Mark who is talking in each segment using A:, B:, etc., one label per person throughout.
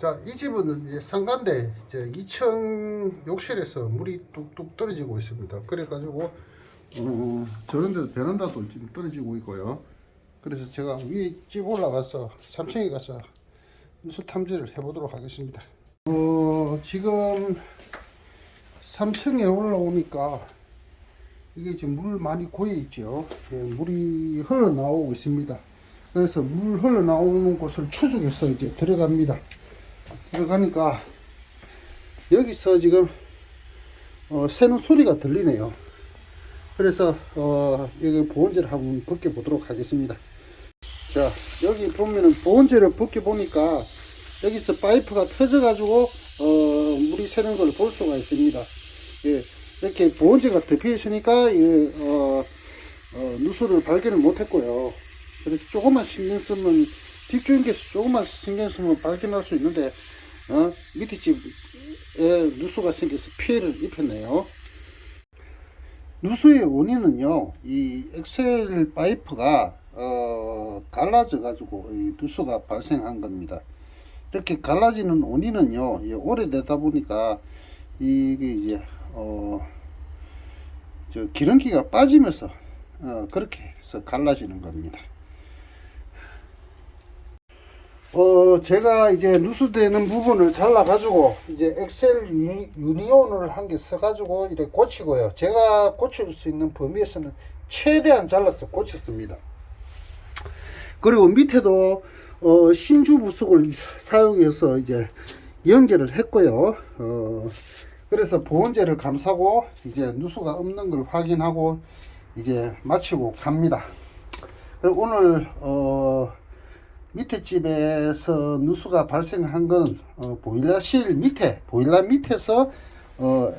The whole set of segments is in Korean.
A: 자, 이 집은 이제 상가인데 이제 2층 욕실에서 물이 뚝뚝 떨어지고 있습니다. 그래가지고 어, 저런 데도 베란다도 지금 떨어지고 있고요. 그래서 제가 위에 집 올라가서 3층에 가서 누수 탐지를 해보도록 하겠습니다. 어, 지금 3층에 올라오니까 이게 지금 물 많이 고여 있죠. 예, 물이 흘러나오고 있습니다. 그래서 물 흘러나오는 곳을 추적해서 이제 들어갑니다. 들어가니까 여기서 지금 어, 새는 소리가 들리네요. 그래서 어, 여기 보온재를 한번 벗겨 보도록 하겠습니다. 자 여기 보면은 보온재를 벗겨 보니까 여기서 파이프가 터져 가지고 어, 물이 새는 걸 볼 수가 있습니다. 예, 이렇게 보온재가 덮여 있으니까 이, 어, 어, 누수를 발견을 못했고요. 그래서 조금만 신경 쓰면 뒷주인께서 조금만 신경 쓰면 발견할 수 있는데 어, 밑에 집에 누수가 생겨서 피해를 입혔네요. 누수의 원인은요, 이 엑셀 파이프가 어, 갈라져 가지고 이 누수가 발생한 겁니다. 이렇게 갈라지는 원인은요, 이 오래되다 보니까 이게 이제 어, 저 기름기가 빠지면서 어, 그렇게 해서 갈라지는 겁니다. 어, 제가 이제 누수되는 부분을 잘라 가지고, 이제 엑셀 유니, 유니온을 한 개 써 가지고, 이렇게 고치고요. 제가 고칠 수 있는 범위에서는 최대한 잘라서 고쳤습니다. 그리고 밑에도, 어, 신주 부속을 사용해서 이제 연결을 했고요. 어, 그래서 보온재를 감싸고, 이제 누수가 없는 걸 확인하고, 이제 마치고 갑니다. 그리고 오늘, 어, 밑에 집에서 누수가 발생한 건 어, 보일러실 밑에 보일러 밑에서 어,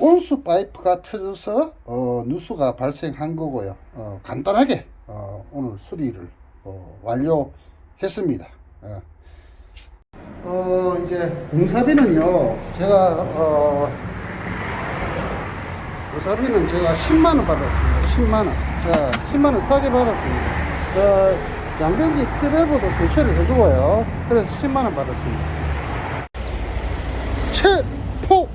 A: 온수 파이프가 터져서 어, 누수가 발생한 거고요. 어, 간단하게 어, 오늘 수리를 어, 완료했습니다. 어. 어, 이제 공사비는요 제가 어, 공사비는 제가 10만 원 받았습니다. 10만 원. 자, 10만 원 싸게 받았습니다. 어, 양변기 크레버도 교체를 해주고요. 그래서 10만원 받았습니다. 최포!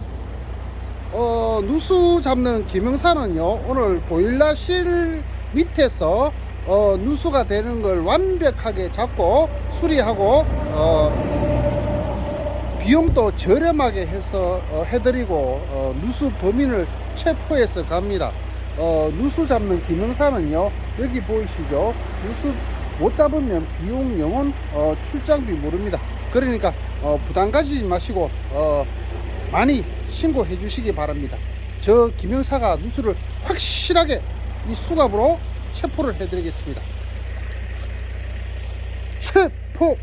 A: 어, 누수 잡는 김영사는요, 오늘 보일러실 밑에서 어, 누수가 되는 걸 완벽하게 잡고 수리하고, 어, 비용도 저렴하게 해서 어, 해드리고, 어, 누수 범인을 체포해서 갑니다. 어, 누수 잡는 김영사는요, 여기 보이시죠? 누수 못 잡으면 비용 영원 어, 출장비 모릅니다. 그러니까 어, 부담 가지지 마시고 어, 많이 신고해 주시기 바랍니다. 저 김영사가 누수를 확실하게 이 수갑으로 체포를 해드리겠습니다. 체포!